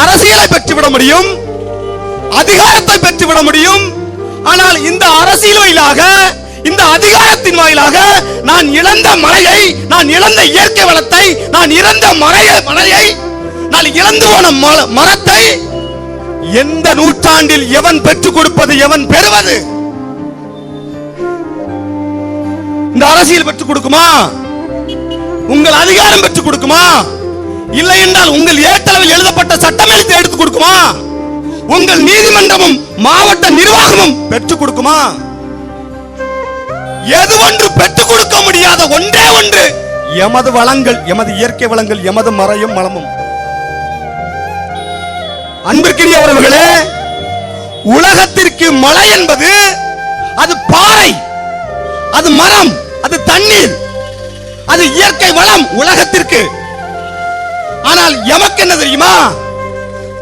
அரசியலை பெற்றுவிட முடியும் அதிகாரத்தை பெற்றுவிட முடியும். ஆனால் இந்த அரசியல் வாயிலாக இந்த அதிகாரத்தின் வாயிலாக நான் இழந்த மலையை நான் இழந்த இயற்கை வளத்தை நான் இழந்த மலைய மலையை நான் இழந்து போன மரத்தை எந்த நூற்றாண்டில் எவன் பெற்றுக் கொடுப்பது எவன் பெறுவது? இந்த அரசியல் பெற்றுக் கொடுக்குமா? உங்கள் அதிகாரம் பெற்றுக் கொடுக்குமா? இல்லை என்றால் உங்கள் ஏற்றளவில் எழுதப்பட்ட சட்டம் எழுத்து எடுத்து கொடுக்குமா? உங்கள் நீதிமன்றமும் மாவட்ட நிர்வாகமும் பெற்றுக் கொடுக்குமா? எது ஒன்று பெற்றுக் கொடுக்க முடியாத ஒன்றே ஒன்று. எமது வளங்கள் எமது இயற்கை வளங்கள் எமது மறையும் மலமும் அன்பிற்கினியவர்களே உலகத்திற்கு மழை என்பது அது பாறை அது மரம் அது தண்ணீர் அது இயற்கை வளம் உலகத்திற்கு. ஆனால் எமக்கு என்ன தெரியுமா?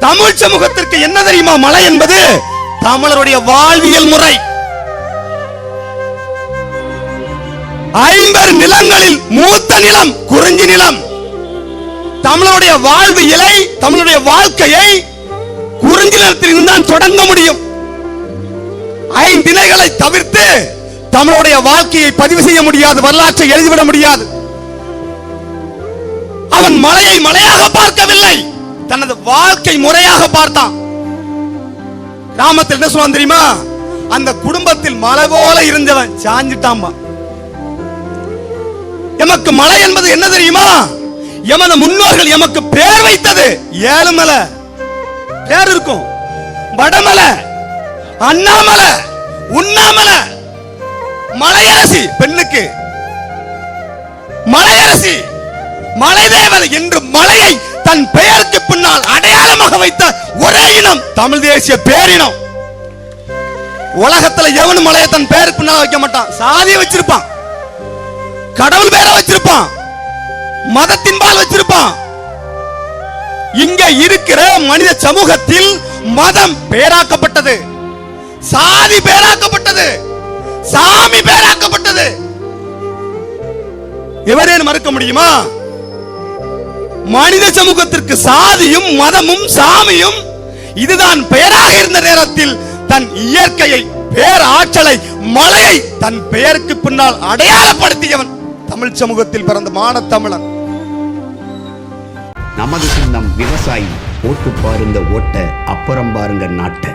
தமிழ் சமூகத்திற்கு என்ன தெரியுமா மழை என்பது? தமிழருடைய வாழ்வியல் முறை. ஐம்பர் நிலங்களில் மூத்த நிலம் குறிஞ்சி நிலம். தமிழருடைய வாழ்வு இலை தமிழுடைய வாழ்க்கையை குறிஞ்சி நிலத்தில் இருந்தான் தொடங்க முடியும். ஐந்திணைகளை தவிர்த்து தமிழுடைய வாழ்க்கையை பதிவு செய்ய முடியாது வரலாற்றை எழுதிவிட முடியாது. அவன் மலையை மலையாக பார்க்கவில்லை. தனது வாழ்க்கை முறையாக பார்த்தான். கிராமத்தில் என்ன சொல்லுவான் தெரியுமா? அந்த குடும்பத்தில் மலை போல இருந்தவன் சாஞ்சிட்டாம்பா எமக்கு மலை என்பது என்ன தெரியுமா? எமது முன்னோர்கள் எமக்கு பேர் வைத்தது ஏழுமலை பேர் இருக்கும். வடமலை அண்ணாமலை உண்ணாமலை மலையரசி பெண்ணுக்கு. மலையரசி. மலை என்று மலையை தன் பெயருக்கு பின்னால் அடையாளமாக வைத்த ஒரே இனம் தமிழ் தேசிய பேரினம். உலகத்துல எவனும் மலையை தன் பெயருக்கு பின்னால் வைக்க மாட்டான். சாதியை வச்சிருப்பான். கடவுள் பேரை வச்சிருப்பான். மதத்தின் பால் வச்சிருப்பான். இங்க இருக்கிற மனித சமூகத்தில் மதம் பேராக்கப்பட்டது. சாதி பேராக்கப்பட்டது. சாமி பேராக்கப்பட்டது. எவரேன்னு மறுக்க முடியுமா? மனித சமூகத்திற்கு சாதியும் மதமும் சாமியும் இதுதான் பெயராக இருந்த நேரத்தில் தன் இயற்கையை பேராற்றலை மலையை தன் பெயருக்கு பின்னால் அடையாளப்படுத்தியவன் தமிழ் சமூகத்தில் பிறந்த மானத்தமிழன். நமது சின்னம் விவசாயி ஓட்டு பாருங்க ஓட்ட அப்புறம் பாருங்க நாட்டை.